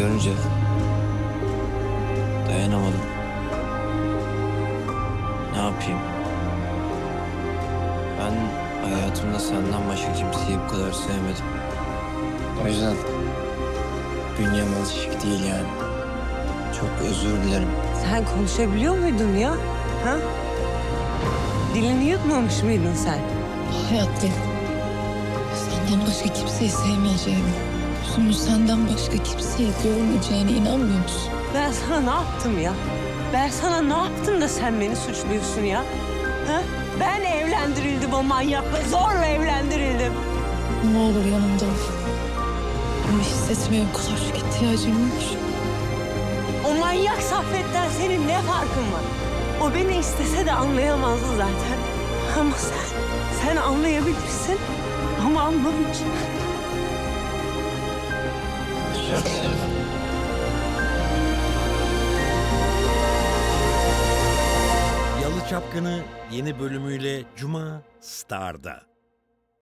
görünce dayanamadım. Ne yapayım? Ben hayatımda senden başka kimseyi bu kadar sevmedim. O yüzden bünyem alışık değil yani. Çok özür dilerim. Sen konuşabiliyor muydun ya? Ha? Dilini yutmamış mıydın sen? Hayatta senden başka kimseyi sevmeyeceğimi, gözümün senden başka kimseyi görmeyeceğine inanmıyor musun? Ben sana ne yaptım ya? Ben sana ne yaptım da sen beni suçluyorsun ya? Ha? Ben evlendirildim o manyakla. Zorla evlendirildim. Ne olur yanımda ol. Bunu hissetmeye o kadar çok ihtiyacım var. O manyak Saffet'ten senin ne farkın var? O beni istese de anlayamazdı zaten. Ama sen, sen anlayabilirsin. Ama Yalı Çapkını yeni bölümüyle Cuma Star'da.